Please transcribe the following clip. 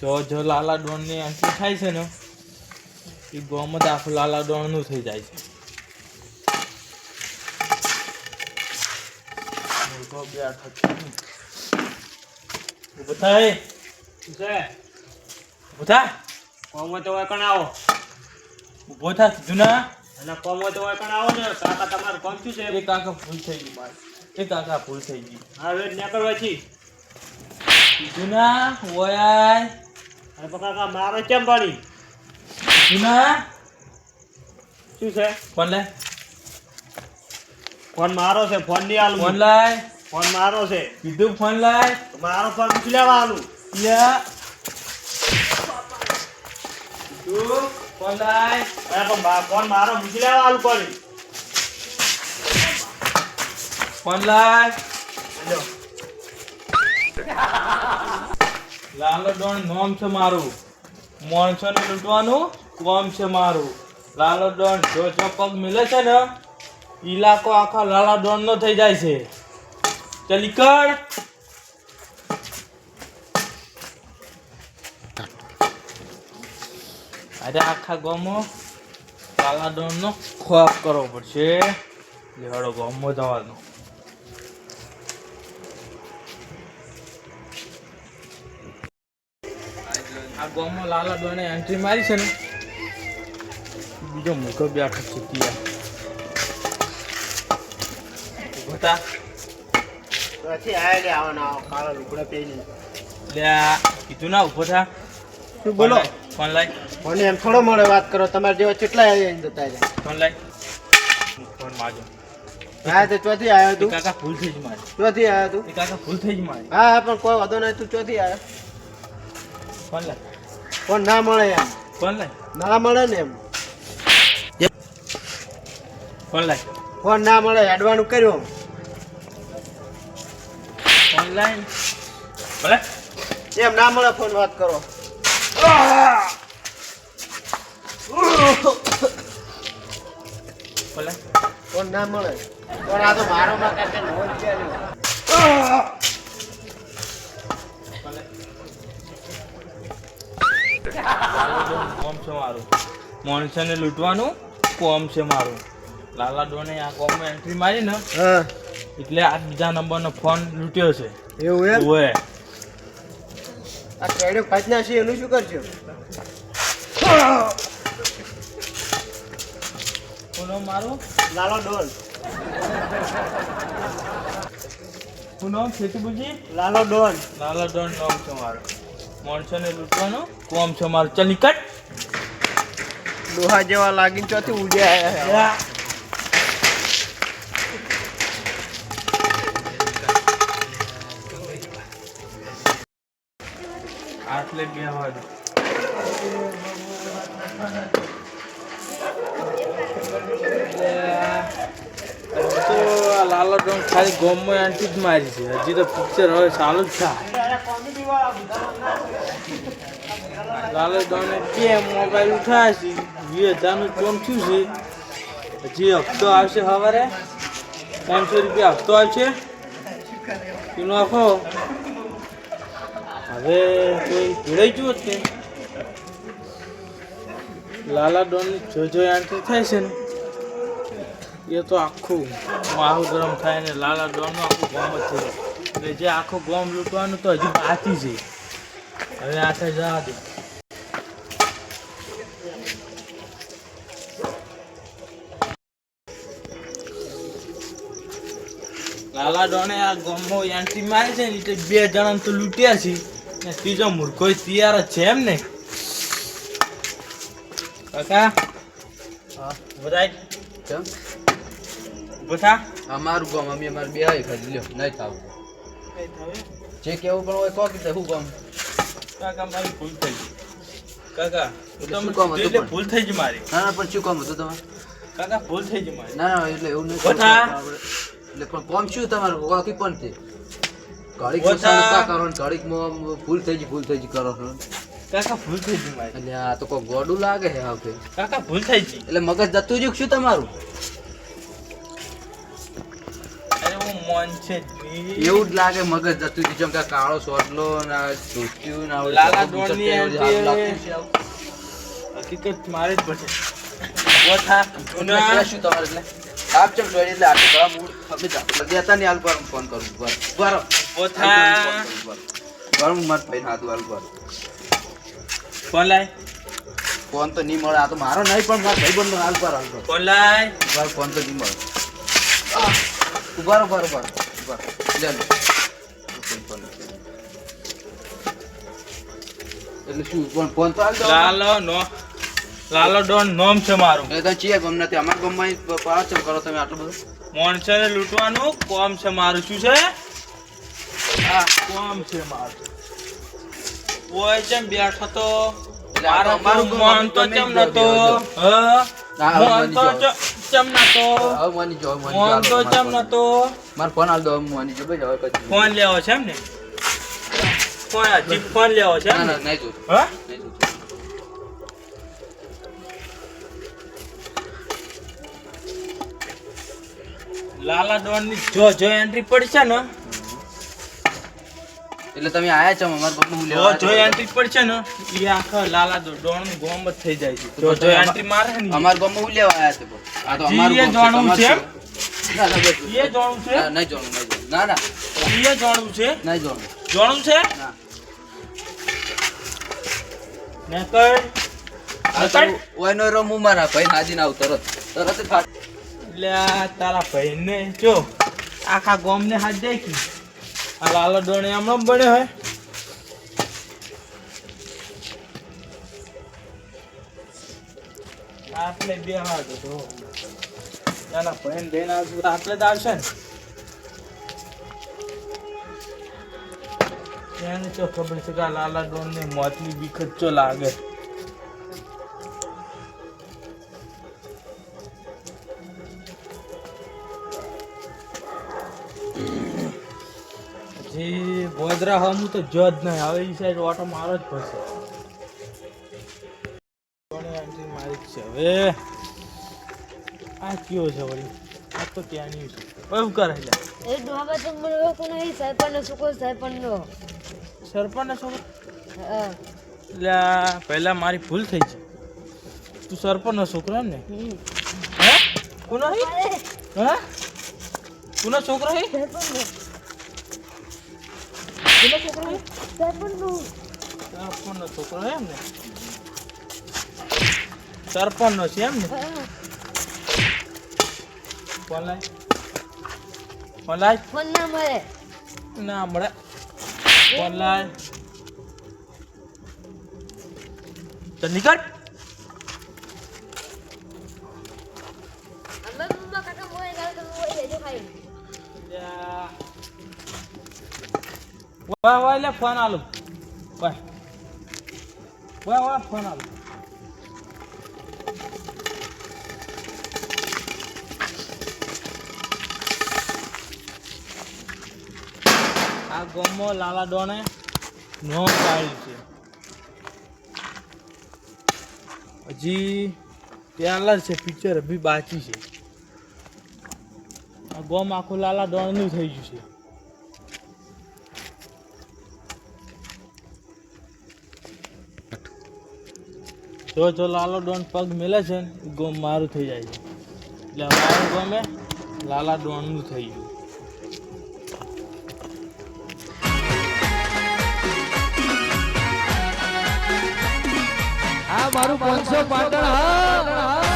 જો જો લાલા ડોણની એન્ટ્રી થાય છે ને એ ગોમત આખું લાલા ડોણનું થઈ જાય છે. ઊભો થા. થા અને કોમો તો કણ આવો ને. કાકા તમારું કોમ શું છે? એ કાકા ભૂલ થઈ ગઈ મારી એ કાકા ભૂલ થઈ ગઈ. હવે નીકળવા છી કીધું ના ઓયાય અને કાકા મારે કેમ પડી? ના શું છે? ફોન લે ફોન મારો છે ફોન નહીં આલું. ફોન લાય. ફોન મારો છે. કીધું ફોન લાય. મારો ફોન શું લેવા આલું? યા ફોન લાય. અરે પણ ફોન મારો મૂકી લેવા આલું પડી ફોન લાય. લ્યો. લાલો નોમ છે મારું. માણસોને લૂંટવાનું? કોમ છે મારું. લાલો જો જો પગ મિલે છે ને ઇલાકો આખા લાલા નો થઈ જાય છે. ચલી કર. અરે આખા ગોમો લાલા ડોન નો ખોફ કરવો પડશે. લેવાડો ગોમો જવાનું. આ લાલા ડોને એન્ટ્રી મારી છે ને. બીજો બેઠો છે ત્યાં ઊભો થા. પછી આયા લે આવો ને આવો કાળા લુગડા પહેરીને. લે આ કીધું ના ઊભો થા. શું બોલો? ફોન લાઈ ફોન એમ થોડો મળે વાત કરો તમારે જેવા કેટલા એમ જતા રહ્યા? ફોન લાઈ ફોન માજો હા તો ચોથી આવ્યો તું. કાકા ફૂલ થઈ જ મારે. ચોથી આવ્યો તું. કાકા ફૂલ થઈ જ મારે. હા પણ કોઈ વાંધો નહીં તું ચોથી આવ્યો ફોન લાય. ફોન ના મળે એમ. ફોન લાય. ના મળે ને એમ. ફોન લાય. ફોન ના મળે હેડવાનું કર્યું ઓનલાઈન ભલે. એમ ના મળે ફોન વાત કરો. ફોન લાય ફોન ના મળે. પણ આ તો મારો માં કાકા નો જ મારું. માણસોને લૂંટવાનું કોમ છે મારું. લાલા ડોને આ કોમમાં એન્ટ્રી મારી ને એટલે આ બીજા નંબરનો ફોન લૂંટ્યો છે. એવું એમ? ઓએ આ કેડો પાછના છે એનું શું કરજો કોનો મારો? લાલો ડોલ. શું નામ? ખેતીબુજી લાલો ડોન લાલા ડોન નામ છે મારું. માણસોને લૂંટવાનું કોમ છે મારું. ચલ નીકળ. ડોહા જેવા લાગીને ચોથી ઉડે આવ્યા આટલે બે તો આ લાલા ડોન ખાલી ગોમમાં આંટી જ મારી છે. હજી તો પિક્ચર હવે ચાલુ જ થાય. લાલા ડોને કે મોબાઈલ ઉઠાવે છે વીસ હજારનું કોમ થયું છે. હજી હપ્તો આવશે સવારે. પાંચસો રૂપિયા હપ્તો આવશે. એનો આખો હવે કોઈ પીડાઈ ગયું જ લાલા ડોન જો જો એન્ટ્રી થાય છે ને. એ તો આખું માહોલ ગરમ થાય ને લાલા ડોનનું આખું ગોમ જ થઈ જાય એટલે જે આખું ગોમ લૂંટવાનું તો હજી બાકી છે. હવે આ થાય જવા દે. લાલા ડોને આ ગોમમાં એન્ટ્રી મારી છે ને એટલે બે જણા તો લૂંટ્યા છે. ને ત્રીજો મૂર્ખો તૈયાર જ છે એમ ને. કાકા? હા. બધાય કેમ? બધા અમારું ગામ અમે અમારે બે હાય ખાલી લ્યો નહીં થાવું. જે કેવું પણ હોય કો કે હું ગામ કાકા મારી ભૂલ થઈ કાકા શું કામ હતું ભૂલ થઈ જ મારી. ના ના પણ શું કામ હતું તમારે? કાકા ભૂલ થઈ જ મારી. ના ના એટલે એવું નથી બધા? એટલે પણ કોમ શું તમારું? કોકી પણ છે કડીક બધા? મુસાફર કરો ને ઘડીકમાં થઈ ગઈ ફૂલ થઈ ગઈ કરો કાકા ભૂલ થઈ ગઈ મારી. એટલે આ તો કોઈ ગોડું લાગે હે આવતે કાકા ભૂલ થઈ ગઈ એટલે મગજ જતું જ શું તમારું? જ એવું જ લાગે મગજ જતું હતું જેમ કે કાળો સોટલો ના ચોટ્યું ના લાલા આવું. હકીકત મારે જ પડશે. શું તમારે એટલે? આપ ચમ જોઈ એટલે આટલું ઘણા મૂળ ખબર છે. દેતા ને હાલ પર ફોન કરું બર બર પોથા બર હું મત ભાઈ હાથ હાલ બર ફોન લાય. ફોન તો નહીં મળે આ તો મારો નહીં પણ મારા ભાઈબંધનો હાલ પર હાલ પર. ફોન લાય. બર ફોન તો નહીં મળે. ઊભા રહો, ઊભા રહો, ઊભા રહો, લે ફોન. એટલે શું ફોન તો હાલ લાલો નો. લાલો ડોન નોમ છે મારું. એ તો ચીએ ગમ નથી અમાર ગામમાં ય પાછો કરો તમે આટલું બધું. મોણસોને લૂંટવાનું? કોમ છે મારું. શું છે? હા. કોમ છે મારું. ઓય જેમ બેઠો તો મારો મોન તો ચમ નતો. હ? મોન તો ચમ નતો. હવે માની જાઓ, માની મોન તો ચમ નતો. ફોન. મારો ફોન હાલ દો હવે માની ભાઈ, હવે કદી. ફોન લેવો છે એમ ને? ફોન ફોન લેવો છે એમ ને નહીં જોતું, હા? નહીં જોતું. લાલા દોડની જો જો એન્ટ્રી પડશે ને. એટલે તમે આયા છો અમાર પપ્પા હું લેવા જો એન્ટ્રી પડશે ને એ આખા લાલા નું ગોમ જ થઈ જાય છે. જો જો એન્ટ્રી મારે ને અમાર ગોમ હું લેવા આયા છે. આ તો અમારું જાણવું છે. ના ના એ જાણવું છે? ના, જાણવું, ના ના. એ જાણવું છે? નહીં જાણવું. જાણવું છે? ના. ને કઈ આ તો ઓયનો રો હું મારા ભાઈ હાજીને આવું તરત. તરત જ ફાટ- એટલે તારા આટલે બે હાથ હતો એના ભાઈને લઈને આવશું ને. એને તો ખબર છે આ લાલા ડોન ને મોતની જ ચો લાગે. ગોધરા હમું તો જો નહીં. હવે એ સાઈડ ઓટો મારો જ પડશે. મારી છે? હવે આ કયો છે વળી? આ તો ત્યાંની છે. એવું કરે એટલે એ ડોહા તો મને ઓળખો નહીં? સરપંચનો છોકરો સરપંચનો સરપંચ છોકરો. એટલે પહેલા મારી ભૂલ થઈ છે. તું સરપંચનો છોકરો ને. હે? કોનો હે? હે? કોનો છોકરો હે? સરપંચનો. કોનો છોકરો હે સરપંચનો. સરપંચનો છોકરો એમ ને સરપંચનો છે એમ ને હા. ફોન ફોન ના મળે? ના મળે. ફોન લાય? નીકળ. કાકા મોય ગાલ તો મોય લેજો ખાઈ વાય વાય લે ફોન આલું વાય વાય વાય ફોન આલું આ ગોમો લાલા ડોને નો પાડ્યું છે. હજી ત્યાર છે પિક્ચર બી બાકી છે. આ ગોમ આખું લાલા ડોણનું થઈ ગયું છે. જો જો લાલો ડોન પગ મેલે છે ને ગોમ મારું થઈ જાય છે. એટલે મારું ગમે લાલા ડોનનું થઈ ગયું. આ મારું પાંચસો પાટણ હા.